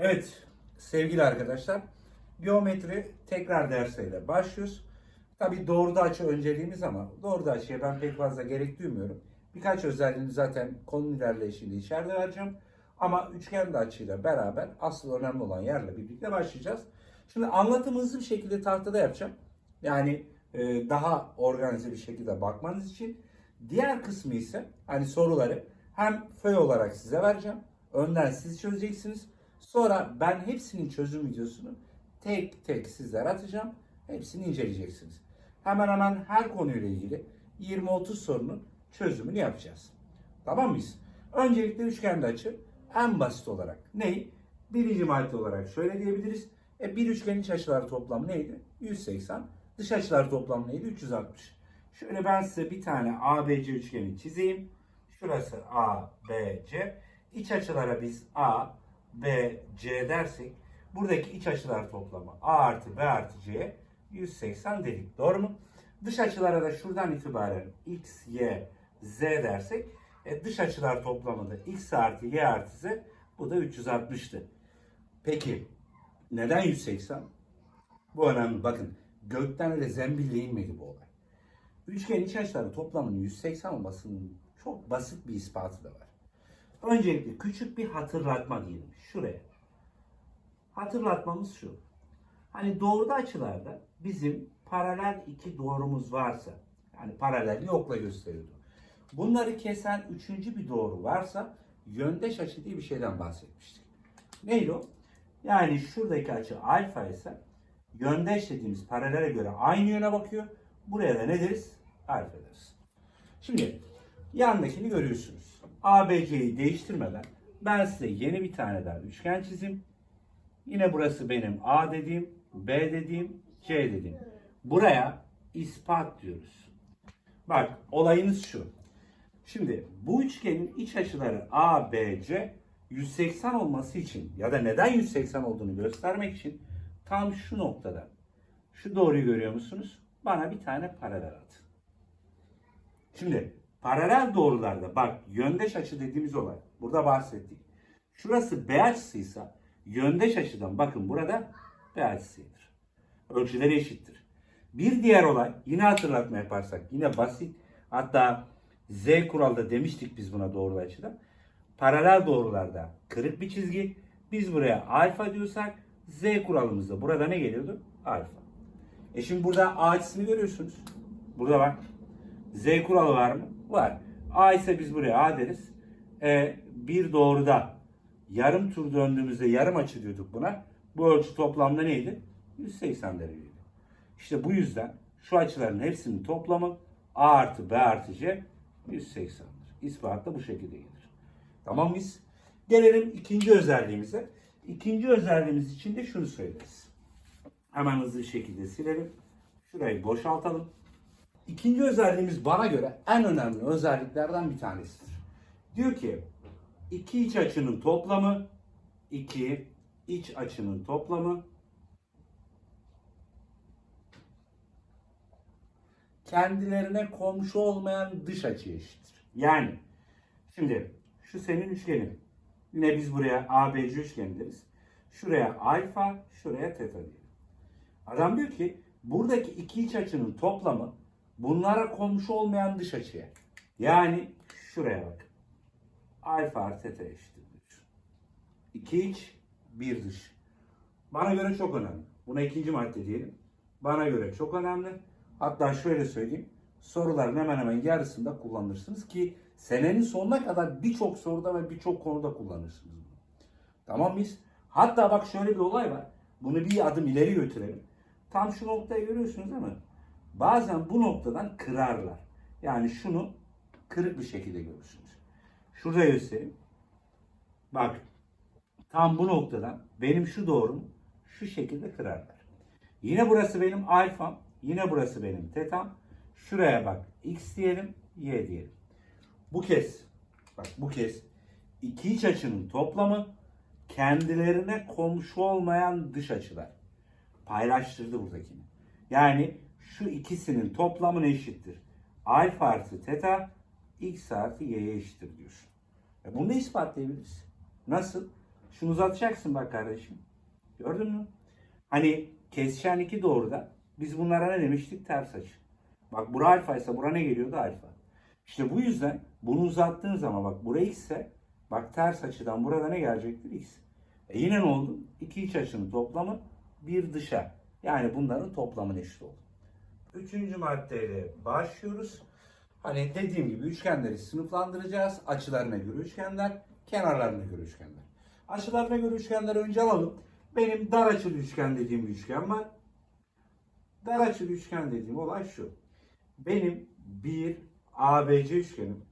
Evet sevgili arkadaşlar geometri tekrar dersiyle başlıyoruz. Tabii doğruda açı önceliğimiz ama doğruda açıya ben pek fazla gerek duymuyorum. Birkaç özelliğini zaten konu ilerleyişinde içeride vereceğim. Ama üçgen de açıyla beraber asıl önemli olan yerle birlikte başlayacağız. Şimdi anlatımı hızlı bir şekilde tahtada yapacağım. Yani e, daha organize bir şekilde bakmanız için. Diğer kısmı ise hani soruları hem föy olarak size vereceğim. Önden siz çözeceksiniz. Sonra ben hepsinin çözüm videosunu tek tek sizlere atacağım. Hepsini inceleyeceksiniz. Hemen hemen her konuyla ilgili 20-30 sorunun çözümünü yapacağız. Tamam mıyız? Öncelikle üçgende açı en basit olarak neyi? Birinci madde olarak şöyle diyebiliriz. E, bir üçgenin iç açılar toplamı neydi? 180. Dış açılar toplamı neydi? 360. Şöyle ben size bir tane ABC üçgeni çizeyim. Şurası ABC. İç açılara biz A, B, C dersek buradaki iç açılar toplamı A artı B artı C 180 dedik. Doğru mu? Dış açılara da şuradan itibaren X, Y, Z dersek e, dış açılar toplamı da X artı Y artı Z bu da 360'tı. Peki neden 180? Bu önemli. Bakın gökten öyle zembille inmedi bu olay. Üçgen iç açıları toplamının 180 olmasının çok basit bir ispatı da var. Öncelikle küçük bir hatırlatma diyelim. Şuraya. Hatırlatmamız şu. Hani doğruda açılarda bizim paralel iki doğrumuz varsa, yani paralel yokla gösteriyordu. Bunları kesen üçüncü bir doğru varsa yöndeş açı diye bir şeyden bahsetmiştik. Neydi o? Yani şuradaki açı alfa ise yöndeş dediğimiz paralele göre aynı yöne bakıyor. Buraya da ne deriz? Alfa deriz. Şimdi yandakini görüyorsunuz. ABC'yi değiştirmeden ben size yeni bir tane daha üçgen çizeyim. Yine burası benim A dediğim, B dediğim, C dediğim. Buraya ispat diyoruz. Bak olayınız şu. Şimdi bu üçgenin iç açıları A, B, C 180 olması için ya da neden 180 olduğunu göstermek için tam şu noktada şu doğruyu görüyor musunuz? Bana bir tane paralel at. Şimdi paralel doğrularda bak yöndeş açı dediğimiz olay. Burada bahsettik. Şurası B açısıysa yöndeş açıdan bakın burada B açısıdır. Ölçüleri eşittir. Bir diğer olay yine hatırlatma yaparsak yine basit hatta Z kuralda demiştik biz buna doğru açıda. Paralel doğrularda kırık bir çizgi. Biz buraya alfa diyorsak Z kuralımızda burada ne geliyordu? Alfa. E şimdi burada A açısını görüyorsunuz. Burada bak. Z kuralı var mı? Var. A ise biz buraya A deriz. E, bir doğruda yarım tur döndüğümüzde yarım açı diyorduk buna. Bu ölçü toplamda neydi? 180 dereceydi. İşte bu yüzden şu açıların hepsinin toplamı A artı B artı C 180'dir. İspat da bu şekilde gelir. Tamam mıyız? Gelelim ikinci özelliğimize. İkinci özelliğimiz için de şunu söyleriz. Hemen hızlı şekilde silelim. Şurayı boşaltalım. İkinci özelliğimiz bana göre en önemli özelliklerden bir tanesidir. Diyor ki iki iç açının toplamı iki iç açının toplamı kendilerine komşu olmayan dış açı eşittir. Yani şimdi şu senin üçgenin. Yine biz buraya ABC üçgeni deriz. Şuraya alfa, şuraya teta diyelim. Adam diyor ki buradaki iki iç açının toplamı bunlara komşu olmayan dış açıya. Yani şuraya bak. Alfa artı teta eşittir. İki iç, bir dış. Bana göre çok önemli. Buna ikinci madde diyelim. Bana göre çok önemli. Hatta şöyle söyleyeyim. Soruların hemen hemen yarısında kullanırsınız ki senenin sonuna kadar birçok soruda ve birçok konuda kullanırsınız bunu. Tamam mıyız? Hatta bak şöyle bir olay var. Bunu bir adım ileri götürelim. Tam şu noktayı görüyorsunuz değil mi? Bazen bu noktadan kırarlar. Yani şunu kırık bir şekilde görürsünüz. Şurada göstereyim. Bak tam bu noktadan benim şu doğrum şu şekilde kırarlar. Yine burası benim alfam. Yine burası benim tetam. Şuraya bak x diyelim, y diyelim. Bu kez, bak bu kez iki iç açının toplamı kendilerine komşu olmayan dış açılar. Paylaştırdı buradakini. Yani şu ikisinin toplamı ne eşittir? Alfa artı teta x artı y'ye eşittir diyor. E bunu da ispatlayabiliriz. Nasıl? Şunu uzatacaksın bak kardeşim. Gördün mü? Hani kesişen iki doğruda biz bunlara ne demiştik? Ters açı. Bak bura alfa ise bura ne geliyordu? Alfa. İşte bu yüzden bunu uzattığın zaman bak bura x ise bak ters açıdan burada ne gelecektir? X. E yine ne oldu? İki iç açının toplamı bir dışa. Yani bunların toplamı eşit oldu. Üçüncü maddeyle başlıyoruz. Hani dediğim gibi üçgenleri sınıflandıracağız. Açılarına göre üçgenler, kenarlarına göre üçgenler. Açılarına göre üçgenleri önce alalım. Benim dar açılı üçgen dediğim bir üçgen var. Dar açılı üçgen dediğim olay şu. Benim bir ABC üçgenim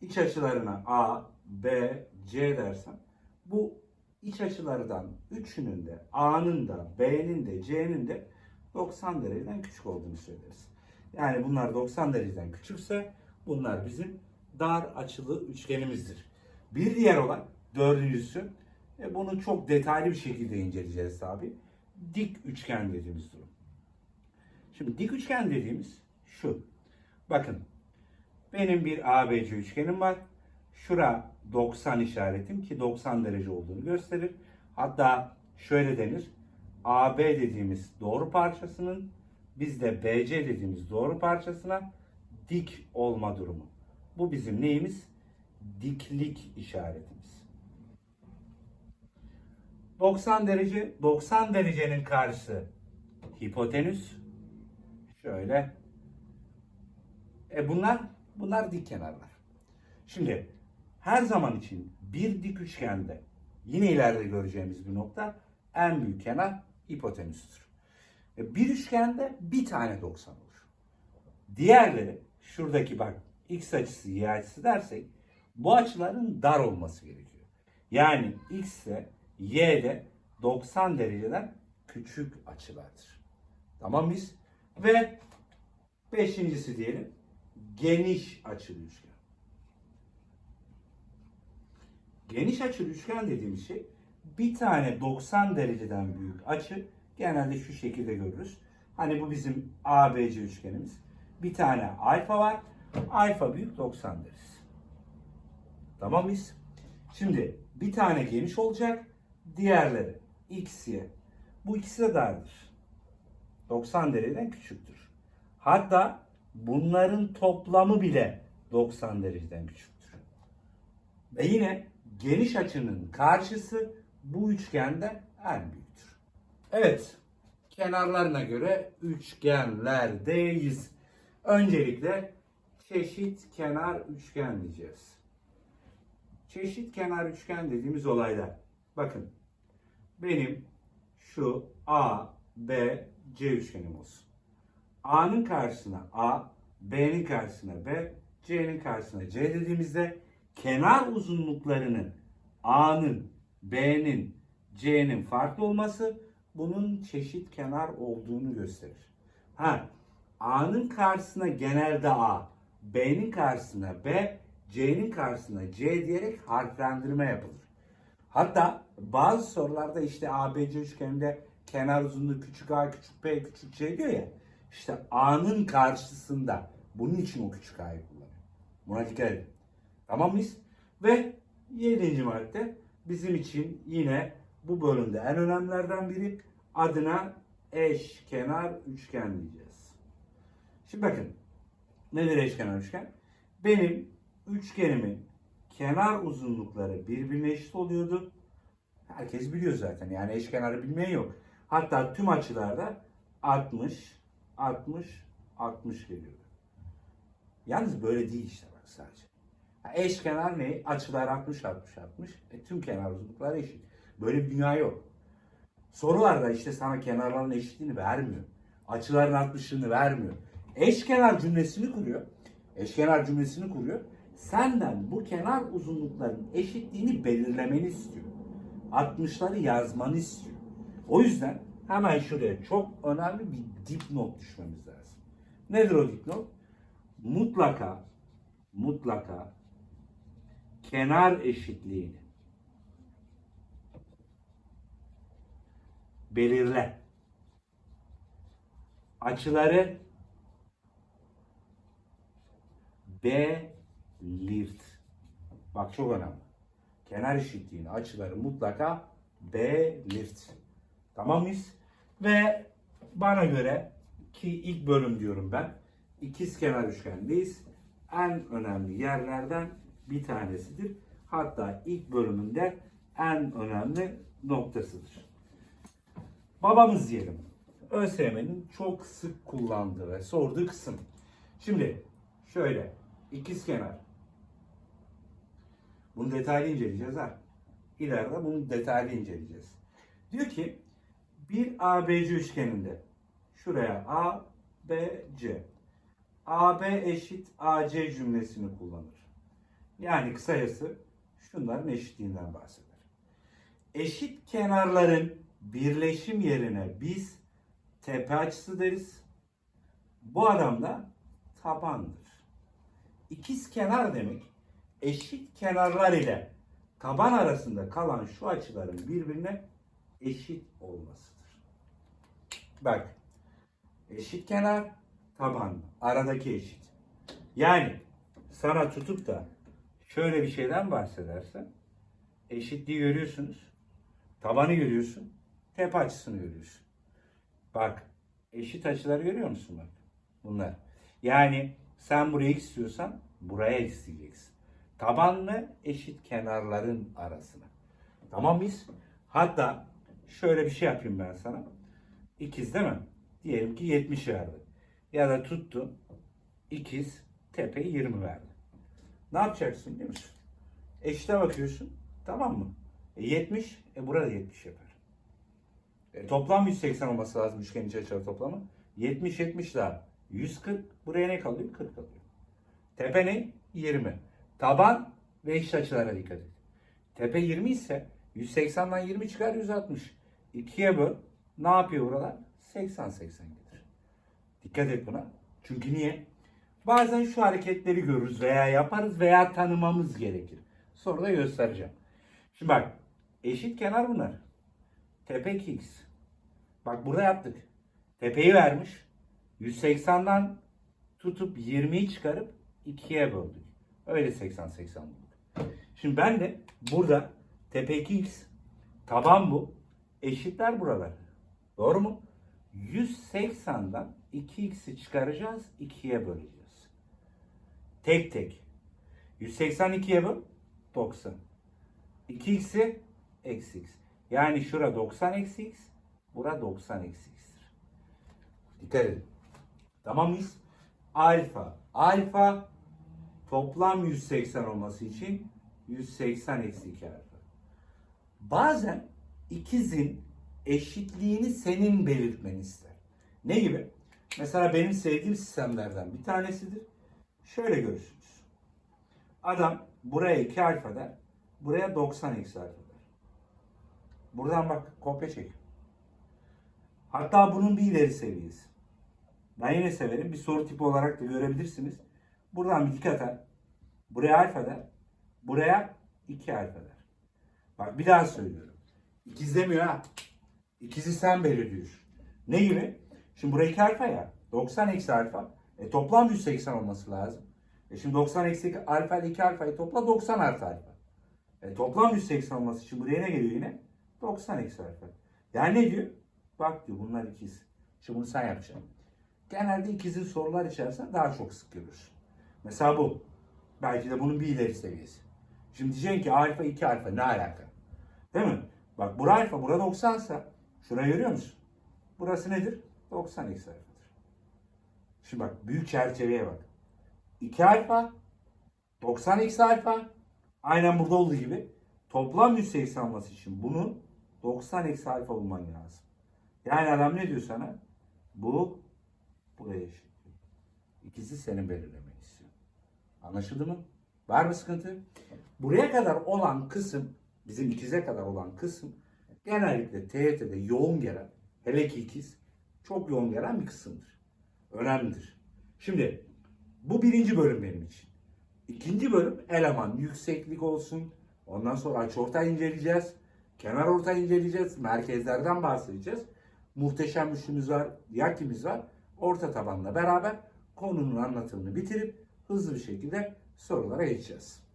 iç açılarına A, B, C dersem bu iç açılardan üçünün de A'nın da B'nin de C'nin de 90 dereceden küçük olduğunu söyleriz. Yani bunlar 90 dereceden küçükse bunlar bizim dar açılı üçgenimizdir. Bir diğer olan dördüncüsü e bunu çok detaylı bir şekilde inceleyeceğiz tabi. Dik üçgen dediğimiz durum. Şimdi dik üçgen dediğimiz şu. Bakın benim bir ABC üçgenim var. Şura 90 işaretim ki 90 derece olduğunu gösterir. Hatta şöyle denir. AB dediğimiz doğru parçasının biz de BC dediğimiz doğru parçasına dik olma durumu. Bu bizim neyimiz? Diklik işaretimiz. 90 derece, 90 derecenin karşısı hipotenüs. Şöyle. E bunlar, bunlar dik kenarlar. Şimdi her zaman için bir dik üçgende yine ileride göreceğimiz bir nokta en büyük kenar hipotenüstür. E, Bir üçgende bir tane 90 olur. Diğerleri şuradaki bak x açısı y açısı dersek bu açıların dar olması gerekiyor. Yani x ise y de 90 dereceden küçük açılardır. Tamam mıyız? Ve beşincisi diyelim geniş açılı üçgen. Geniş açılı üçgen dediğimiz şey bir tane 90 dereceden büyük açı genelde şu şekilde görürüz. Hani bu bizim ABC üçgenimiz. Bir tane alfa var. Alfa büyük 90 deriz. Tamam mıyız? Şimdi bir tane geniş olacak. Diğerleri x, y. Bu ikisi de dardır. 90 dereceden küçüktür. Hatta bunların toplamı bile 90 dereceden küçüktür. Ve yine geniş açının karşısı bu üçgende en büyüktür. Evet, kenarlarına göre üçgenlerdeyiz. Öncelikle çeşit kenar üçgen diyeceğiz. Çeşit kenar üçgen dediğimiz olayda bakın benim şu A, B, C üçgenim olsun. A'nın karşısına A, B'nin karşısına B, C'nin karşısına C dediğimizde kenar uzunluklarının A'nın, B'nin, C'nin farklı olması bunun çeşit kenar olduğunu gösterir. Ha, A'nın karşısına genelde A, B'nin karşısına B, C'nin karşısına C diyerek harflendirme yapılır. Hatta bazı sorularda işte ABC üçgeninde kenar uzunluğu küçük a, küçük b, küçük c diyor ya. İşte a'nın karşısında bunun için o küçük a'yı kullanıyor. Buna dikkat edin. Tamam mıyız? Ve yedinci madde bizim için yine bu bölümde en önemlilerden biri adına eşkenar üçgen diyeceğiz. Şimdi bakın nedir eşkenar üçgen? Benim üçgenimin kenar uzunlukları birbirine eşit oluyordu. Herkes biliyor zaten. Yani eşkenarı bilmeyen yok. Hatta tüm açılarda 60, 60, 60 geliyordu. Yalnız böyle değil işte bak sadece. Ha, Eşkenar ne? Açılar 60, 60, 60. E, tüm kenar uzunlukları eşit. Böyle bir dünya yok. Sorularda işte sana kenarların eşitliğini vermiyor. Açıların 60'ını vermiyor. Eşkenar cümlesini kuruyor. Eşkenar cümlesini kuruyor. Senden bu kenar uzunlukların eşitliğini belirlemeni istiyor. 60'ları yazmanı istiyor. O yüzden hemen şuraya çok önemli bir dipnot düşmemiz lazım. Nedir o dipnot? Mutlaka mutlaka kenar eşitliğini belirle. Açıları belirt. Bak çok önemli. kenar eşitliğini açıları mutlaka belirt. Tamam mıyız? Ve bana göre ki ilk bölüm diyorum ben. İkiz kenar üçgendeyiz. En önemli yerlerden bir tanesidir. Hatta ilk bölümünde en önemli noktasıdır. Babamız diyelim. ÖSYM'nin çok sık kullandığı ve sorduğu kısım. Şimdi şöyle ikiz kenar. Bunu detaylı inceleyeceğiz ha. İleride bunu detaylı inceleyeceğiz. Diyor ki bir ABC üçgeninde şuraya A, B, C. AB eşit AC cümlesini kullanır. Yani kısacası şunların eşitliğinden bahseder. Eşit kenarların birleşim yerine biz tepe açısı deriz. Bu adam da tabandır. İkiz kenar demek eşit kenarlar ile taban arasında kalan şu açıların birbirine eşit olmasıdır. Bak eşit kenar taban aradaki eşit. Yani sana tutup da şöyle bir şeyden bahsedersen eşitliği görüyorsunuz. Tabanı görüyorsun. Tepe açısını görüyorsun. Bak eşit açıları görüyor musun bak? Bunlar. Yani sen buraya x istiyorsan buraya x diyeceksin. Tabanlı eşit kenarların arasına. Tamam mıyız? Hatta şöyle bir şey yapayım ben sana. İkiz değil mi? Diyelim ki 70 verdi. Ya da tuttu. İkiz tepe 20 verdi. Ne yapacaksın biliyor musun? Eşite bakıyorsun. Tamam mı? E 70. E burada 70 yapar. E, toplam 180 olması lazım üçgen iç açıları toplamı. 70 70 daha 140. Buraya ne kalıyor? 40 kalıyor. Tepe ne? 20. Taban ve eşit açılara dikkat et. Tepe 20 ise 180'dan 20 çıkar 160. 2'ye böl. Ne yapıyor buralar? 80 80 gelir. Dikkat et buna. Çünkü niye? Bazen şu hareketleri görürüz veya yaparız veya tanımamız gerekir. Sonra da göstereceğim. Şimdi bak eşit kenar bunlar. Tepe 2x. Bak burada yaptık. Tepeyi vermiş. 180'dan tutup 20'yi çıkarıp 2'ye böldük. Öyle 80 80 bulduk. Şimdi ben de burada tepe 2x taban bu. Eşitler buralar. Doğru mu? 180'dan 2x'i çıkaracağız. 2'ye böleceğiz. Tek tek. 182'ye böl. 90. 2x'i eksi x. Yani şura 90 eksi x. Bura 90 eksi x'tir. Dikkat edin. Tamam mıyız? Alfa. Alfa toplam 180 olması için 180 eksi 2 alfa. Bazen ikizin eşitliğini senin belirtmeni ister. Ne gibi? Mesela benim sevdiğim sistemlerden bir tanesidir. Şöyle görürsünüz. Adam buraya 2 alfa der. Buraya 90 eksi alfa der. Buradan bak kopya çek. Hatta bunun bir ileri seviyesi. Ben yine severim. Bir soru tipi olarak da görebilirsiniz. Buradan bir dikkat et. Buraya alfa der. Buraya 2 alfa der. Bak bir daha söylüyorum. İkiz demiyor ha. İkizi sen belirliyorsun. Ne gibi? Şimdi buraya 2 alfa ya. 90 eksi alfa. E toplam 180 olması lazım. E şimdi 90 eksi alfa ile 2 alfayı topla 90 artı alfa. E toplam 180 olması için buraya ne geliyor yine? 90 eksi alfa. Yani ne diyor? Bak diyor bunlar ikiz. Şimdi bunu sen yapacaksın. Genelde ikizin sorular içerisinde daha çok sık görürsün. Mesela bu. Belki de bunun bir ileri seviyesi. Şimdi diyeceksin ki alfa 2 alfa ne alaka? Değil mi? Bak bura alfa, bura 90 ise şurayı görüyor musun? Burası nedir? 90 eksi alfadır. Şimdi bak büyük çerçeveye bak. 2 alfa, 90 eksi alfa, aynen burada olduğu gibi toplam 180 olması için bunun 90 eksi alfa bulman lazım. Yani adam ne diyor sana? Bu buraya eşit. İkisi senin belirlemeni istiyor. Anlaşıldı mı? Var mı sıkıntı? Buraya kadar olan kısım, bizim ikize kadar olan kısım genellikle TYT'de yoğun gelen, hele ki ikiz, çok yoğun gelen bir kısımdır. Önemlidir. Şimdi bu birinci bölüm benim için. İkinci bölüm eleman yükseklik olsun. Ondan sonra açıortay inceleyeceğiz. Kenar ortay inceleyeceğiz. Merkezlerden bahsedeceğiz. Muhteşem üçlümüz var. Yakimiz var. Orta tabanla beraber konunun anlatımını bitirip hızlı bir şekilde sorulara geçeceğiz.